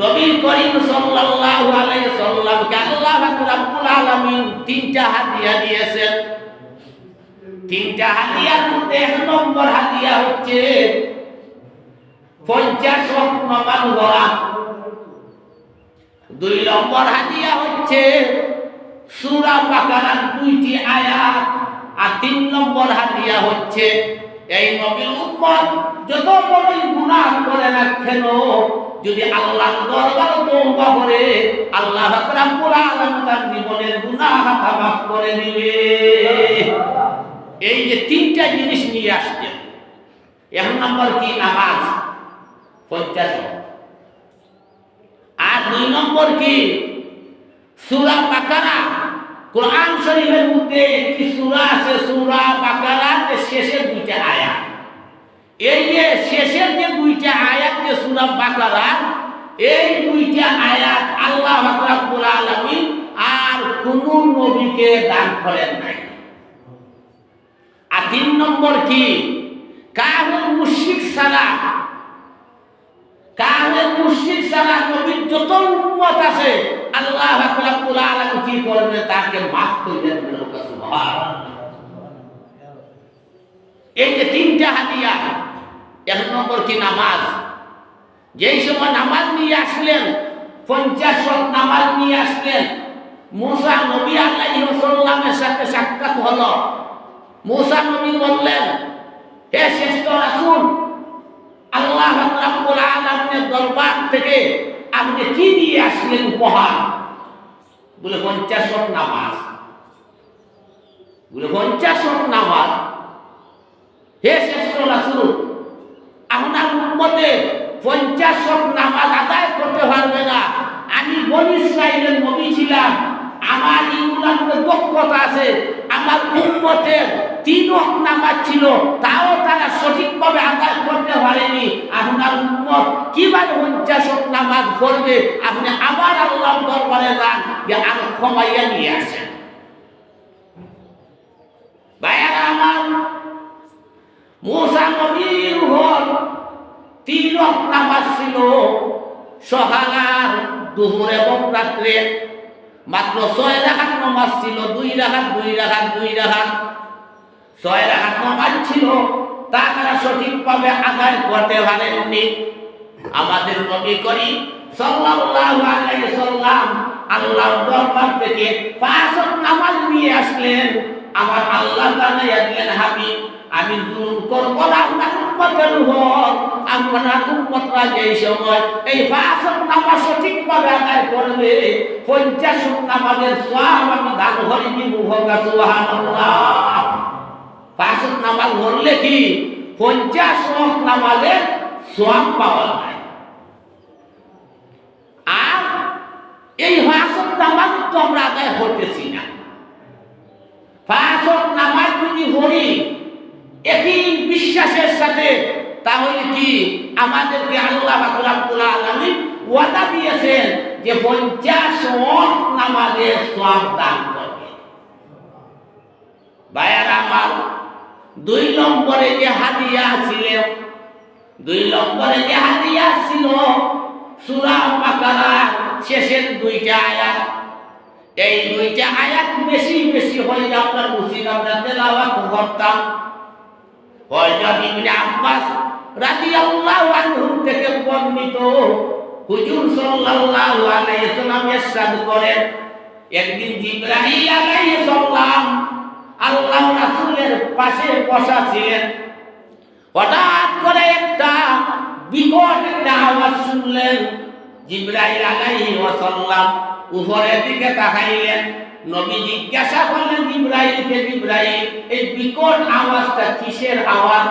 নবী করিম সাল্লাল্লাহু আলাইহি সাল্লামকে আল্লাহ রাব্বুল আলামিন তিনটা হাদিয়া দিয়েছেন। তিনটা হাদিয়ার মধ্যে এক নম্বর হাদিয়া হচ্ছে, পঞ্চাশ রকমান গড়া দুই নম্বর হাদিয়া হচ্ছে, সূরা বাকারার দুইটি আয়াত। আর তিন নম্বর হাদিয়া হচ্ছে, এই নবীর উম্মত যত বড়ই গুনাহ করে না কেন যদি আল্লাহর দরবারে তওবা করে, আল্লাহ রাব্বুল আলামিন তার জীবনের গুনাহ মাফ করে দিবে। এই যে তিনটা জিনিস নিয়ে আসছে এক নম্বর কি? নামাজ। পঞ্চাশ আর দুই নম্বর কি? সূরা বাকারা। কোরআন শরীফের মধ্যে একটি সূরা আছে, সূরা বাকারার যে শেষের দুইটা আয়াত। এই যে শেষের যে দুইটা আয়াত যে সূরা বাকারা, এই দুইটা আয়াত আল্লাহ রাব্বুল আলামিন আর কোন নবীকে দান করেন নাই। আর তিন নম্বর কি? কাহুল মুশরিক ছাড়া, কাহুল মুশরিক ছাড়া নবীর যত উম্মত আছে, আল্লাহ রাব্বুল আলামিন কি করবে তাকে করে সুবহানাল্লাহ। এই যে তিনটা এক নম্বর কি নামাজ? যেই সময় নামাজ নিয়ে আসলেন, পঞ্চাশ ওয়াক্ত নামাজ নিয়ে আসলেন, মুসা নবী আল্লাহ সাল্লামের সাথে সাক্ষাৎ হলো। মুসা নবী বললেন, হে শ্রেষ্ঠ রাসূল, আল্লাহ রাব্বুল আলামিনের দরবার থেকে আপনি কি নিয়ে আসলেন উপহার? বলে, পঞ্চাশ ওয়াক্ত নামাজ। বলে, পঞ্চাশ ওয়াক্ত নামাজ? হে শ্রেষ্ঠ রাসূল, আপনার উম্মতে পঞ্চাশ ওয়াক্ত নামাজ আদায় করতে পারবে না। আমি বনি ইসরাইলের নবী ছিলাম। আমার মধ্যে দক্ষতা আছে। আমার উম্মতের তিন নামাজ ছিল। তাও তারা সঠিকভাবে আদায় করতে পারেনি। আপনার উম্মত কীভাবে পঞ্চাশ নামাজ পড়বে? আপনি আবার আল্লাহ দরবারে যান, যে আরও কমাইয়া নিয়ে আসেন। ভাইয়ারা আমার, মুসা নবীর হল তিন ওয়াক্ত নামাজ ছিল। সকাল আর দুপুর এবং রাত্রে মাত্র ছয় রাখাত নামাজ ছিল, দুই রাখাত দুই রাখাত দুই রাখাত। ছয় রাখাত নামাজ ছিল, তা তারা সঠিকভাবে আদায় করতে পারেননি। আমাদের নবী করি সাল্লাল্লাহু আলাইহি সাল্লাম আল্লাহর দরবার থেকে পাঁচ নামাজ নিয়ে আসলেন। আমার আল্লাহ জানাইয়া দিলেন হাবিব, আমি জুলুম করব না আপনার উম্মতের উপর আপনার উম্মতরা যেই সময়, এই ওয়াক্ত নামাজ সঠিকভাবে আদায় করবে। পঞ্চাশ নামাজের সওয়াব আমি দান করে দিব হোগা সুবহানাল্লাহ। নামাজ পড়লে কি? পঞ্চাশ ওয়াক্ত নামাজের সওয়াব পাওয়া যায়। আর এই পাঁচ নামাজ তো আমরা আদায় করতেছি না। পাঁচ নামাজ যদি পড়ি, একই বিশ্বাসের সাথে, তাহলে কি আমাদেরকে আল্লাহ আলামিন ওয়াদা দিয়েছেন যে পঞ্চাশ ওয়াক্ত নামাজের সওয়াব দান করবে? ভাইয়ার আমার, দুই নম্বরে যে হাদিয়া ছিল, দুই নম্বরে যে হাদিয়া ছিল, সূরা বাকারা শেষের দুইটা আয়াত। এই দুইটা আয়াত বেশি বেশি হয়ে আপনার উচিত আমরা তেলাওয়াত করতাম হযরত ইবনে আব্বাস রাদিয়াল্লাহু আনহু থেকে বর্ণিত। হুজুর সাল্লাল্লাহু আলাইহি সাল্লাম ইরশাদ করেন, একদিন জিবরাইল আলাইহিস সালাম আল্লাহ রাসূলের পাশে বসা ছিলেন। হঠাৎ করে একটা বিকট একটা আওয়াজ শুনলেন জিবরাইল আলাইহিস সালাম। উপরের দিকে তাকাইলেন। নবী জিজ্ঞাসা করলেন জিব্রাইলকে জিব্রাইল? এই বিকট আওয়াজটা কিসের আওয়াজ?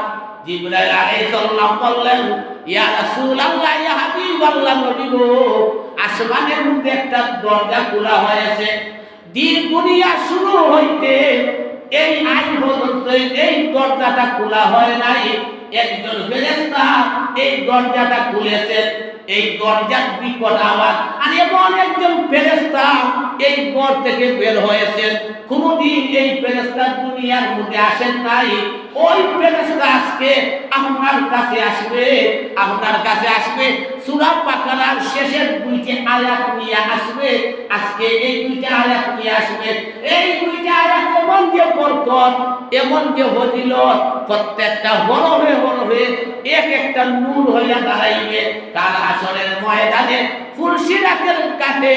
জিব্রাইল আলাইহিস সালাম বললেন, ইয়া রাসূলুল্লাহ, ইয়া হাবিবাল্লাহ, নবী গো, আসমানের মধ্যে একটা দরজা খোলা হয়েছে। দিন দুনিয়া শুরু হইতে এই আইন পর্যন্ত এই দরজাটা খোলা হয় নাই। একজন ফেরেস্তা এই দরজাটা খুলেছেন এই দরজার বিকট আওয়াজ আর এমন একজন ফেরেস্তা এই ঘর থেকে বের হয়েছেন। কোনদিন এই ফেরেস্তা দুনিয়ার মধ্যে আসেন নাই। ওই ফেরেস্তা আজকে আপনার কাছে আসবে, আপনার কাছে আসবে। সূরা বাকারার শেষের দুইটি আয়াত নিয়ে আসবে। আজকে এই দুইটা আয়াত নিয়ে আসবে। এই দুইটা আয়াত এমন যে বরকত, এমন যে ফজিলত, প্রত্যেকটা হরফে হরফে এক একটা নূর হইয়া দাঁড়াইবে। কাল আসরের ময়দানে ফুলসিরাতের কাটে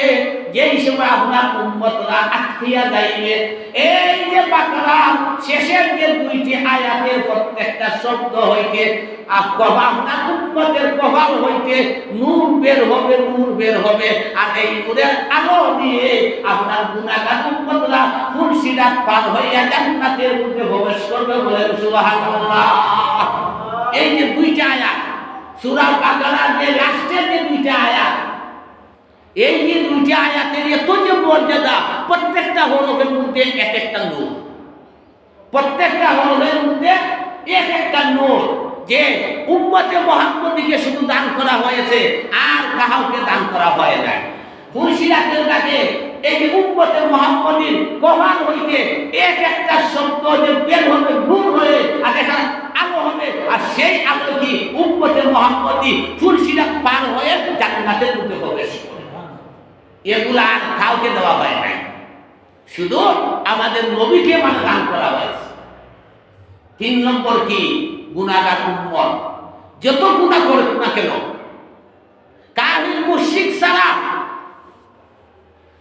যেই সময় আপনার উম্মতরা আটকিয়া যাইবে, এই যে বাকরা, শেষের যে দুইটি আয়াতের প্রত্যেকটা শব্দ হইতে আপনার উম্মতের প্রভাব হইতে নূর বের হবে, নূর বের হবে। আর এই নূরের আলো দিয়ে আপনার গুণাগার উম্মতরা ফুলসিরাত পার হইয়া জান্নাতের মধ্যে প্রবেশ করবে বলে এই যে দুইটা আয়াত সূরা বাকারার যে লাস্টের যে দুইটা আয়াত, এই যে দুইটা আয়াতের এত যে মর্যাদা, প্রত্যেকটা হরফের মধ্যে এক একটা নূর। প্রত্যেকটা হরফের মধ্যে এক একটা নূর যে উম্মতে মোহাম্মদীকে শুধু দান করা হয়েছে, আর কাহাকে দান করা হয় নাই। ফুলসিরাতের কাছে এই যে উম্মতে মোহাম্মদীর কভার হইতে এক একটা শব্দ যে বের হবে, নূর হয়ে, আর এটা আলো হবে, আর সেই আলো কি উম্মতে মোহাম্মদী ফুলসিরাত পার হয়ে জান্নাতের মধ্যে প্রবেশ করে। এগুলা আর কাউকে দেওয়া হয় নাই। শুধু আমাদের নবীকে দান করা হয়েছে। তিন নম্বর কি? গুণাগার উম্মত। যত গুণা করে না কেন কাহিল মুশিক সারা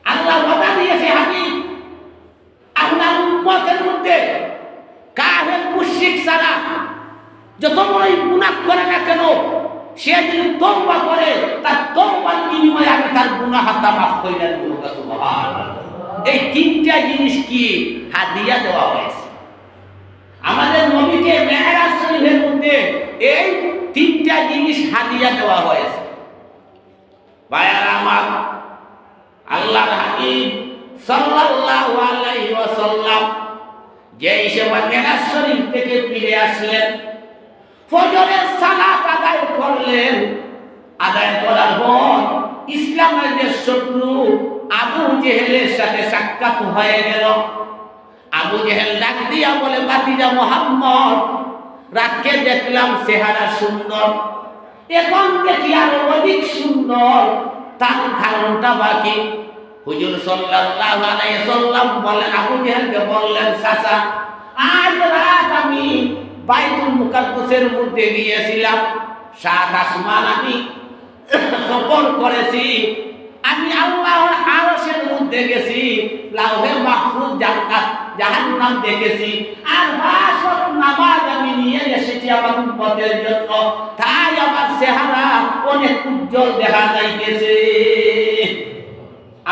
আল্লাহ ওয়াদা দিয়েছে হাবিব, আপনার উম্মতের মধ্যে কাহিল মুশিক সারা যত সে যদি তওবা করে, তার তওবার বিনিময়ে আমি তার গুনাহ হাতা মাফ করে দেন এই তিনটা জিনিস কি হাদিয়া দেওয়া হয়েছে? আমাদের নবীকে মেহরাজ শরীফের মধ্যে এই তিনটা জিনিস হাদিয়া দেওয়া হয়েছে। ভাইয়ার আমার আল্লাহর হাবিব সাল্লাল্লাহু আলাইহি ওয়াসাল্লাম যে সময় মেহরাজ শরীফ থেকে ফিরে আসলেন ফজরের সালাত আদায় করলেন, আদায় করার পর ইসলামের যে শত্রু আবু জেহেলের সাথে সাক্ষাৎ হয়ে গেল। আবু জেহেল ডাক দিয়া বলে বাতিজা মোহাম্মদ, রাতকে দেখলাম চেহারা সুন্দর। এখন দেখি আরও অধিক সুন্দর। তার কারণটা বাকি। হুজুর সাল্লাল্লাহু আলাইহি সাল্লাম বলেন, আবু জেহেলকে বললেন, চাচা, আজ রাত আমি বাইতুল মুকাদ্দাসের মধ্যে গিয়েছিলাম সাত আসমান আমি সফর করেছি। আমি আল্লাহর আরশের মধ্যে গেছি। লাউহে মাহফুজ জান্নাত, জাহান্নাম দেখেছি। আর হাসর নামাজ আমি নিয়ে এসেছি আমার উম্মতের জন্য। তাই আমার চেহারা অনেক উজ্জ্বল দেখা যাইতেছে।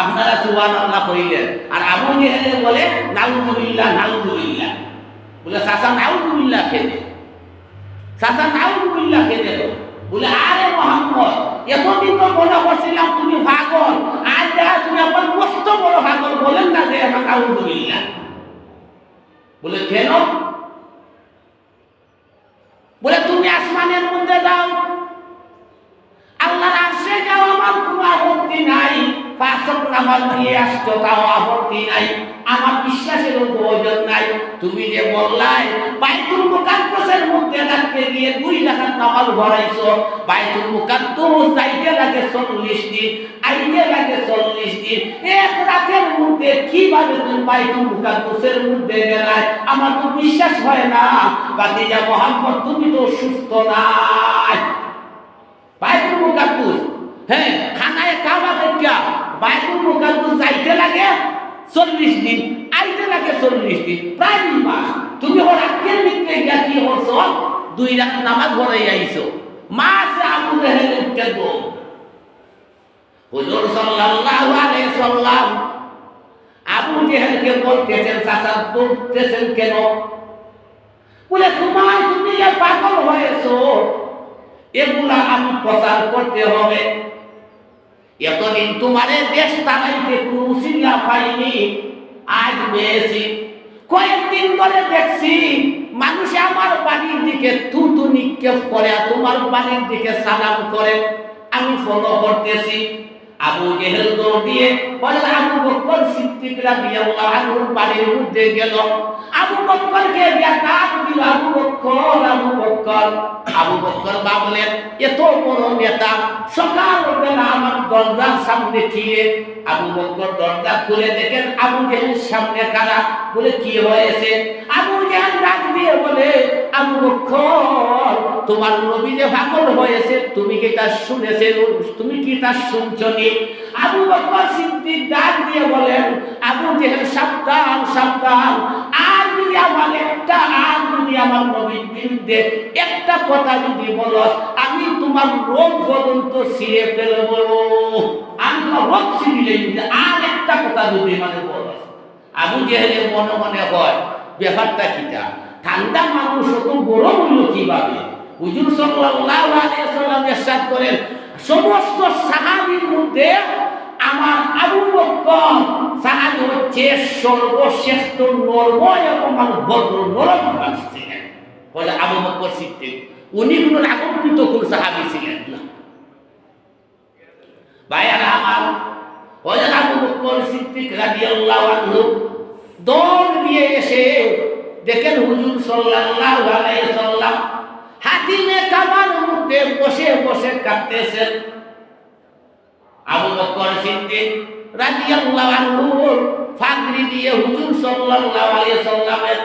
আপনারা সুবহানাল্লাহ কইলেন আর আবু জেহেল বলে, নাউজুবিল্লাহ নাউজুবিল্লাহ। বলে চাচা নাউজুবিল্লাহ খেলে চাচা নাউজুবিল্লাহ খেলে বলে, আরে মোহাম্মদ, এতদিন তো মনে করছিলাম তুমি পাগল। আজ দেখা তুমি আমার মস্ত বড় পাগল, বলেন না যে আমার নাউজুবিল্লাহ। বলে, কেন? বলে, তুমি আসমানের মধ্যে যাও আল্লাহর আরশে যাও, আমার কোনো আপত্তি নাই। পাঁচক নামাজ নিয়ে আসছো, তাও আপত্তি নাই। আমার বিশ্বাসের প্রয়োজন নাই। তুমি যে বললাই, বাইতুল মুকাদ্দাসের মধ্যে রাখতে গিয়ে দুই রাকাত নামাজ ভরাইছো বাইতুল মুকাদ্দাস যাইতে লাগে 40 দিন, আইতে লাগে 40 দিন। এক রাতের মধ্যে কীভাবে তুমি বাইতুল মুকাদ্দাসের মধ্যে গেলাই আমার তো বিশ্বাস হয় না। বাতিজা মোহাম্মদ, তুমি তো সুস্থ নাই। বাইতুল মুকাদ্দাস হ্যাঁ খানায় কাবা দেখা বাইতুল মুকাদ্দাস যাইতে লাগে চল্লিশ দিন, আইতে লাগে চল্লিশ দিন, প্রায় দুই মাস। তুমি ওর আজকের মিত্রে গিয়া কি করছ দুই রাত নামাজ পড়াই আইছো। মাস আবু রেহেল উঠতে হুজুর সাল্লাল্লাহু আলাইহি সাল্লাম আবু জেহেলকে বলতেছেন, চাচা দৌড়তেছেন কেন? বলে, তোমার তুমি যে পাগল হয়েছো। এগুলা আমি প্রচার করতে হবে। এতদিন তোমারে দেশ তাকাইতে কোনো না পাইনি, আজ পেয়েছি। কয়েকদিন ধরে দেখছি, মানুষ আমার বাড়ির দিকে তুতু নিক্ষেপ করে তোমার বাড়ির দিকে সালাম করে। আমি ফলো করতেছি। আবু জেহেল দিয়ে বলে, আবু বক্কর সিদ্দিক রাদিয়াল্লাহু আনহুর বাড়ির মধ্যে গেল। আবু বক্করকে দিয়া ডাক দিল, আবু বক্কর আবু বক্কর। আবু বক্কর ভাবলেন এত বড় নেতা, সকালবেলা আমার দরজার সামনে খিয়ে আবু বক্কর দরজা খুলে দেখেন আবু জেহেল সামনে কারা বলে, কি হয়েছে? আবু জেহেল ডাক দিয়ে বলে, আবু বক্কর, তোমার নবী যে পাগল হয়েছে, তুমি কি তা শুনেছে? তুমি কি তা শুনছনি আবু বকর সিদ্দিক ডাক দিয়ে বলেন, আবু জেহেল, সাবধান সাবধান। আর যদি আমার একটা, আর যদি আমার নবীর বিরুদ্ধে একটা কথা যদি বলো, আমি তোমার রোগ পর্যন্ত ছিঁড়ে ফেলব। আমি তোমার রোগ ছিঁড়লে আর একটা কথা যদি মানে বলো। আবু জেহেলের মনে মনে হয় ব্যাপারটা কিটা? ঠান্ডা মানুষ অত গরম হইল কীভাবে? হুজুর সাল্লাল্লাহু আলাইহি সাল্লাম ইরশাদ করেন, সমস্ত সাহাবীর মধ্যে আমার আবু বকর সাহাবী হচ্ছে সর্বশ্রেষ্ঠ নরম এবং ভদ্র নরম ছিলেন। বলে আবু বকর সিদ্দিক, উনি কোন আগন্তুত কোন সাহাবী ছিলেন না। ভাইয়ারা আমার বলে আবু বকর সিদ্দিক রাদিয়াল্লাহু আনহু দৌড় দিয়ে এসে দেখেন হুজুর সাল্লাল্লাহু আলাইহি সাল্লাম হাতিমে কামার মধ্যে বসে বসে কাঁদতেছেন। আবু বকর সিদ্দিক রাদিয়াল্লাহু আনহু ফাগরি দিয়ে হুজুর সাল্লাল্লাহু আলাইহি সাল্লামের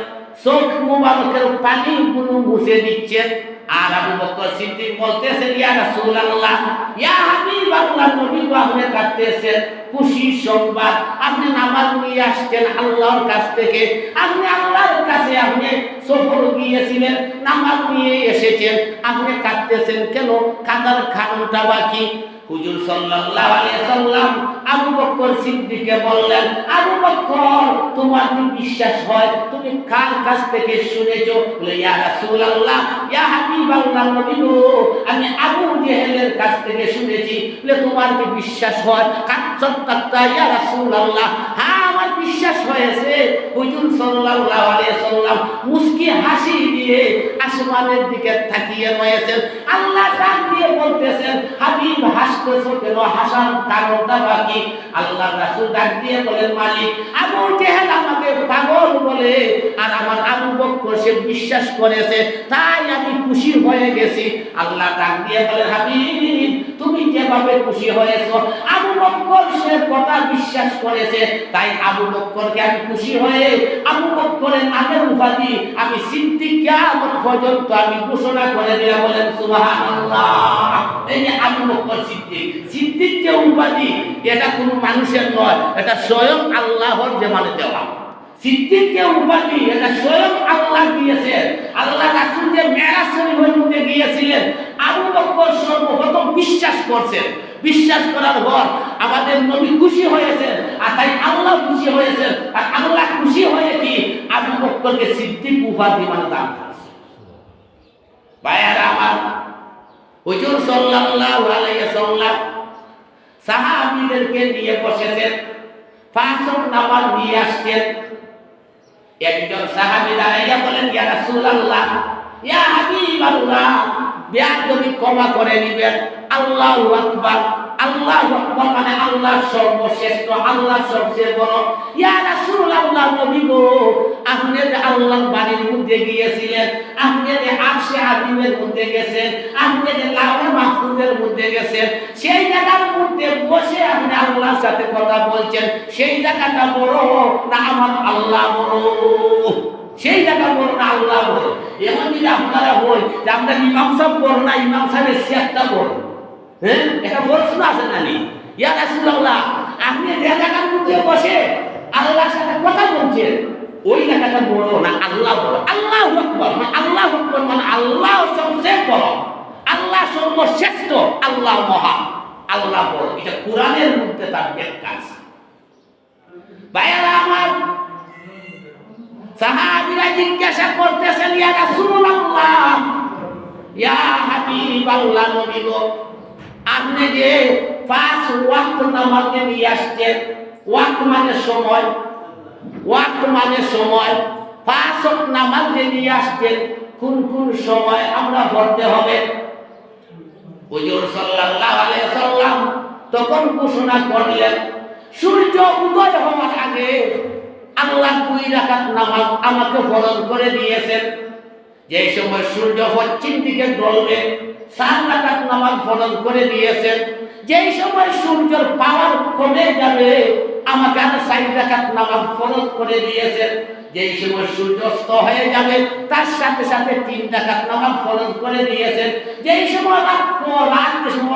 চোখ মুবারকের পানিগুলো মুছে দিচ্ছেন। আর আবু বকর সিদ্দিক বলতেছেন ইয়া রাসূলুল্লাহ, ইয়া হাবিবাল্লাহ নবী আপনি কাঁদতেছেন। খুশি সংবাদ, আপনি নামাজ নিয়ে আসছেন আল্লাহর কাছ থেকে। আপনি আল্লাহর কাছে আপনি সফর গিয়েছিলেন, নামাজ নিয়ে এসেছেন। আপনি কাঁদতেছেন কেন? কাদার কারণটা বাকি। হুজুর সাল্লাল্লাহু আলাইহি সাল্লাম আবু বকর সিদ্দিককে বললেন, আবু বকর, তোমার কি বিশ্বাস হয়? তুমি কার কাছ থেকে শুনেছো? বলে, ইয়া রাসূলুল্লাহ, ইয়া হাবিবাল্লাহ নবী আমি আবু জেহেলের কাছ থেকে শুনেছি। বলে, তোমার কি বিশ্বাস হয়? কাচ্চত কাচ্চা ইয়া রাসূলুল্লাহ হ্যাঁ বিশ্বাস হয়েছে, হুজুর সাল্লাল্লাহু আলাইহি হাসি দিয়ে আসমানের দিকে তাকিয়ে রয়েছেন। আল্লাহ ডাক দিয়ে বলতেছেন, হাবিব, হাসতেছো কেন? হাসার কারণটা বাকি। আল্লাহ রাসূল ডাক দিয়ে বলেন, মালিক, আবু জেহেল আমাকে পাগল বলে আর আমার আবু বকর সে বিশ্বাস করেছে, তাই আমি খুশি হয়ে গেছি। আল্লাহ ডাক দিয়ে বলেন, হাবিব, তুমি যেভাবে খুশি হয়েছো, আবু বকর সে কথা বিশ্বাস করেছে, তাই আবু বকরকে আমি খুশি হয়ে আবু বকরের নামের উপাধি আমি সিদ্ধি কিয়ামত পর্যন্ত আমি ঘোষণা করে দিলাম, বলেন সুবহানাল্লাহ। এই যে আবু বকর সিদ্দিক সিদ্দিক যে উপাধি, এটা কোনো মানুষের নয়, এটা স্বয়ং আল্লাহর যে মানে দেওয়া সিদ্দিককে উপাধি, এটা স্বয়ং আল্লাহ দিয়েছে। আল্লাহ রাসূল যে মেরাজ শরীফের মধ্যে গিয়েছিলেন, আবু বকর সর্বপ্রথম বিশ্বাস করছেন। বিশ্বাস করার পর আমাদের নবী খুশি হয়েছেন, আর তাই আল্লাহ খুশি হয়েছেন, আর আল্লাহ খুশি হয়ে কি আবু বকরকে সিদ্দিক উপাধি মানে দান ভাইয়ারা আমার, হুজুর সাল্লাল্লাহু আলাইহি সাল্লাম সাহাবীদেরকে নিয়ে বসেছেন, পাঁচ নামাজ নিয়ে আসছেন। একজন সাহাবী দাঁড়াইয়া বলেন, ইয়া রাসূলুল্লাহ, ইয়া হাবিবাল্লাহ। বেয়াদবি ক্ষমা করে নিবেন। আল্লাহু আকবার। আল্লাহ আকবার মানে আল্লাহ সর্বশ্রেষ্ঠ আল্লাহ সবচেয়ে বড়। ইয়া রাসূলুল্লাহ নবী গো, আপনি যে আল্লাহর বাড়ির মধ্যে গিয়েছিলেন, আপনি যে আরশে আজিমের মধ্যে গেছেন, আপনি যে লাউহে মাহফুজের মধ্যে গেছেন, সেই জায়গার মধ্যে বসে আপনি আল্লাহর সাথে কথা বলছেন, সেই জায়গাটা বড় না আমার আল্লাহ বড়? সেই জায়গা বড় না আল্লাহ বড় এমন যদি আপনারা বল যে আমরা ইমাম সাহেব বড় না, ইমাম সাহেবের শেখটা বড় হ্যাঁ? এটা প্রশ্ন আছে না নি? ইয়া রাসূলুল্লাহ, আপনি যে জায়গার মধ্যে বসে আল্লাহর সাথে কথা বলছেন, ওই জায়গাটা বড় না আল্লাহ বড়? আল্লাহ আকবার মানে আল্লাহ আকবার মানে আল্লাহ সবচেয়ে বড়। আল্লাহ সর্বশ্রেষ্ঠ, আল্লাহ মহান আল্লাহ বড়। এটা কোরআনের মধ্যে তার ব্যাখ্যা আছে। ভাইয়ারা, আমার সাহাবীরা জিজ্ঞাসা করতেছেন ইয়া রাসূলুল্লাহ, ইয়া হাবিবাল্লাহ নবী গো, আপনি যে পাঁচ ওয়াক্ত নামাজে নিয়ে আসছেন, ওয়াক্ত মানে সময়, ওয়াক্ত মানে সময়, পাঁচ নামাজ নিয়ে আসছেন, কোন কোন সময় আমরা পড়তে হবে? হুজুর সাল্লাল্লাহু আলাইহি সাল্লাম তখন ঘোষণা করলেন, সূর্য উদয় হওয়ার আগে আল্লাহ দুই রাখাত নামাজ আমাকে ফরজ করে দিয়েছেন। যে সময় সূর্য পশ্চিম দিকে ডলবে চার রাখাত নামাজ ফরজ করে দিয়েছেন। যেই সময় সূর্যের পাওয়ার কমে যাবে, আমাকে আর চার রাকাত নামাজ ফরজ করে দিয়েছেন। যেই সময় সূর্যাস্ত হয়ে যাবে, তার সাথে সাথে তিন টাকা নামাজ ফরজ করে দিয়েছেন। যেই সময় রাত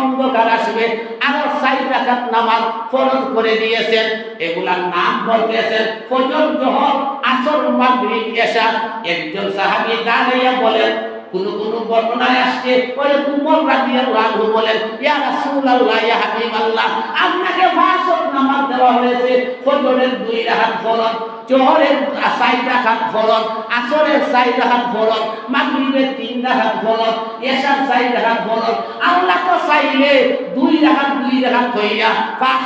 অন্ধকার আসবে, আরও চার টাকা নামাজ ফরজ করে দিয়েছেন। এগুলার নাম বলতেছেন ফজর, জহর, আসর, মাগরিব এসা একজন সাহাবি দাঁড়াইয়া বলেন কোন কোন বর্ণনায় আসছে, বলে বলেন, ইয়া রাসূলুল্লাহ, ইয়া আপনাকে নামাজ দেওয়া হয়েছে, ফজরের দুই ফরজ, জোহরের ফরজ, আসরের ফরজ, মাগরিবের তিন রাকাত ফরজ, এশার চার রাকাত ফরজ, আল্লাহ তো চাইলে দুই রাকাত দুই রাকাত হইয়া পাঁচ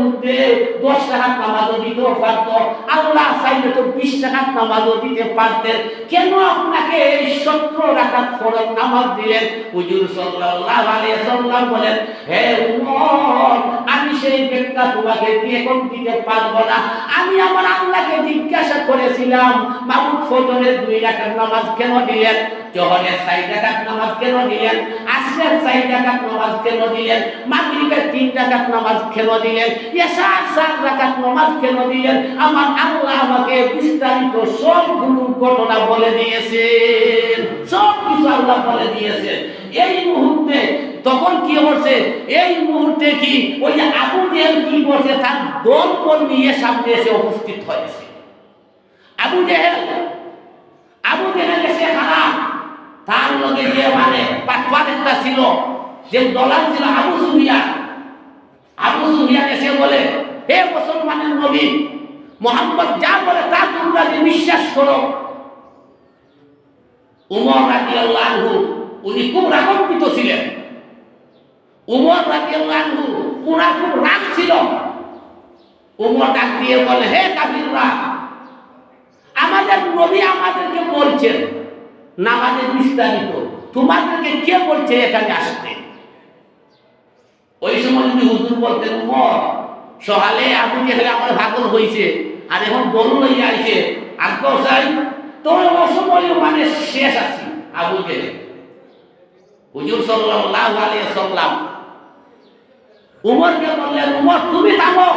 মধ্যে দশ রাকাত নামাজও দিতেও পারত, আল্লাহ চাইলে তো বিশ রাকাত নামাজও দিতে পারতেন। কেন আপনাকে এই সত্তর রাকাত ফরজ নামাজ দিলেন। হুজুর সাল্লাল্লাহু আলাইহি সাল্লাম বলেন, হে উমর আমি সেই ব্যাখ্যা তোমাকে দিয়ে কোন দিতে পারব না। আমি আমার আল্লাহকে জিজ্ঞাসা করেছিলাম মাবুদ ফজরের দুই রাকাত নামাজ কেন দিলেন? জোহরের চার রাকাত নামাজ কেন দিলেন? আসরের চার রাকাত নামাজ কেন দিলেন? মাগরিবের তিন রাকাত নামাজ কেন দিলেন? এশার চার রাকাত নামাজ কেন দিলেন? আমার আল্লাহ আমাকে বিস্তারিত সবগুলো ঘটনা বলে দিয়েছেন। সব কিছু আল্লাহ বলে দিয়েছেন। এই মুহূর্তে তখন কি করছে এই মুহূর্তে কি ওই যে আবু জেহেল কি করছে তার দল নিয়ে সামনে এসে উপস্থিত হয়েছে। আবু জেহেল আবু জেহেল এসে খারাপ তার লগে যে মানে একটা ছিল, যে দলাল ছিল আবু সুফিয়ান। আবু সুফিয়ান এসে বলে, হে মুসলমানের নবী, মোহাম্মদ যা বলে তা তোমরা যে বিশ্বাস করো। উমর রাদিয়াল্লাহু আনহু, উনি খুব রাগান্বিত ছিলেন। উমর রাদিয়াল্লাহু আনহু, উনার খুব রাগ ছিল। উমর ডাক দিয়ে বলে, হে কাফিররা, আমাদের নবী আমাদেরকে বলছেন নামাজের বিস্তারিত। তোমাদেরকে কে বলছে এখানে আসতে? ওই সময় যদি হুজুর বলতেন উমর সকালে আবু জেহেলে আমার ভাগল হয়েছে আর এখন গরু লইয়া আইছে। আর কসাই তোর অসময় মানে শেষ আছি, আবু জেহেল। হুজুর সাল্লাল্লাহু আলাইহি সাল্লাম উমরকে বললেন, উমর, তুমি থামো।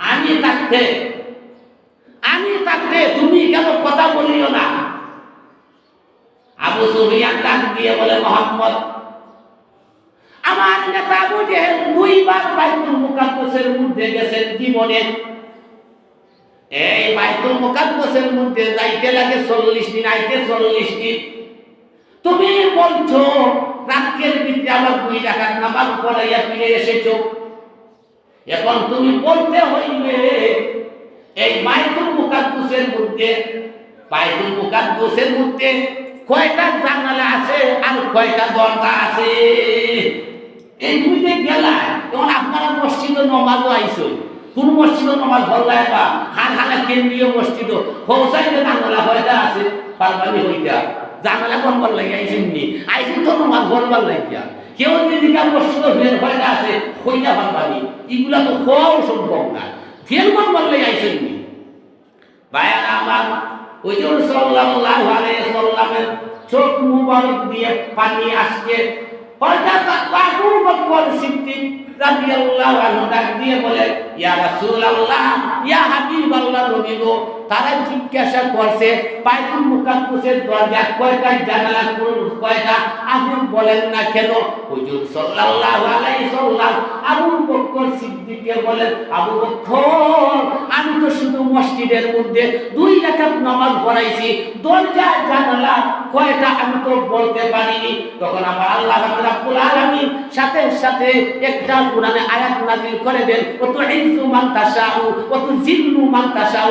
আমি থাকতে আমি থাকতে তুমি কেন কথা বলিও না? আবু সুফিয়ান ডাক দিয়ে বলে, মোহাম্মদ, আমার নেতা আবু জেহেল দুইবার বাইতুল মুকাদ্দাসের মধ্যে গেছেন জীবনে। এই বাইতুল মুকাদ্দাসের মধ্যে যাইতে লাগে চল্লিশ দিন, আইতে চল্লিশ দিন। তুমি বলছো রাত্রের ভিতরে আমার দুই টাকার নামাজ পড়াইয়া ফিরে এসেছ। এখন তুমি বলতে হইবে, এই বাইতুল মুকাদ্দাসের মধ্যে, বাইতুল মুকাদ্দাসের মধ্যে কয়টা জানালা আছে আর কয়টা দরজা আছে? এই দুইতে গেলা তখন আপনারা মসজিদ নমাজও আইসো। কোন মসজিদ নমাজ ভালো লাগে বা? হান হানা কেন্দ্রীয় মসজিদ। হৌসাইতে জানালা হয়টা আছে? পারবানি হইতা জানালা বনবার লাগে আইসেন নি। আইসেন তো নমাজ বলবার লাগিয়া। কেউ যদি মসজিদ ফের হয়টা আছে হইতা পারবানি এগুলা তো হওয়াও সম্ভব না। ফের বনবার লাগে আইসেন নি। ভাইয়া আমার হুজুর সাল্লাল্লাহু আলাইহি সাল্লামের চোখ মুবারক দিয়ে পানি আসছে। হযরত আবু বকর সিদ্দিক রাদিয়াল্লাহু আনহু ডাক দিয়ে বলে, ইয়া রাসূলুল্লাহ, ইয়া হাবিবাল্লাহ নবী গো তারা জিজ্ঞাসা করছে বাইতুল মুকাদ্দাসের দরজা কয়টা জানালা কোন কয়টা? আপনি বলেন না কেন? হুজুর সাল্লাল্লাহু আলাইহি সাল্লাম আবু বকর সিদ্দিককে বলেন, আবু বকর আমি তো শুধু মসজিদের মধ্যে দুই রাকাত নামাজ পড়াইছি, দরজা, জানালা কয়টা আমি তো বলতে পারিনি। তখন আবার আল্লাহ রাব্বুল আলামিন সাথে সাথে একটা কোরআনে আয়াত নাযিল করে দেন ও তো ইজ্জু মান তাশাউ ও তো জিল্লু মান তাশাউ।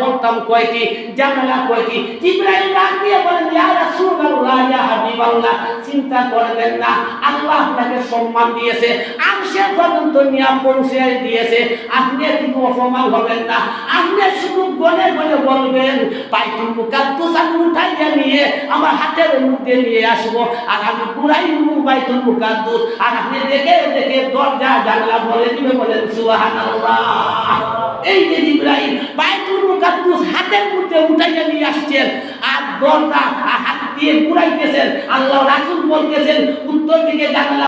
বলতাম কয়টি, জানালা কয়টি? জিবরাইল ডাক দিয়ে বলেন, ইয়া রাসূলুল্লাহ, ইয়া হাবিবাল্লাহ। চিন্তা করবেন না, আল্লাহ আপনাকে সম্মান দিয়েছে আংশে পর্যন্ত নিয়ে পৌঁছে দিয়েছে। আপনি কিন্তু অপমান হবেন না। আপনি শুধু গনে গনে বলবেন, বাইতুল মুকাদ্দাস আমি উঠাইয়া নিয়ে আমার হাতের মধ্যে নিয়ে আসব। আর আমি পুরাই বাইতুল মুকাদ্দাস। আর আপনি দেখে দেখে দরজা জানলা বলে দিবে, বলেন, সুবহানাল্লাহ। এই যে ইব্রাহিম বাইতুল মুকাদ্দাস হাতের মধ্যে উঠাইয়া নিয়ে আসছেন আর দরজা হাত দিয়ে ঘুরাইতেছেন। আল্লাহ রাসুল বলতেছেন, উত্তর দিকে জানলা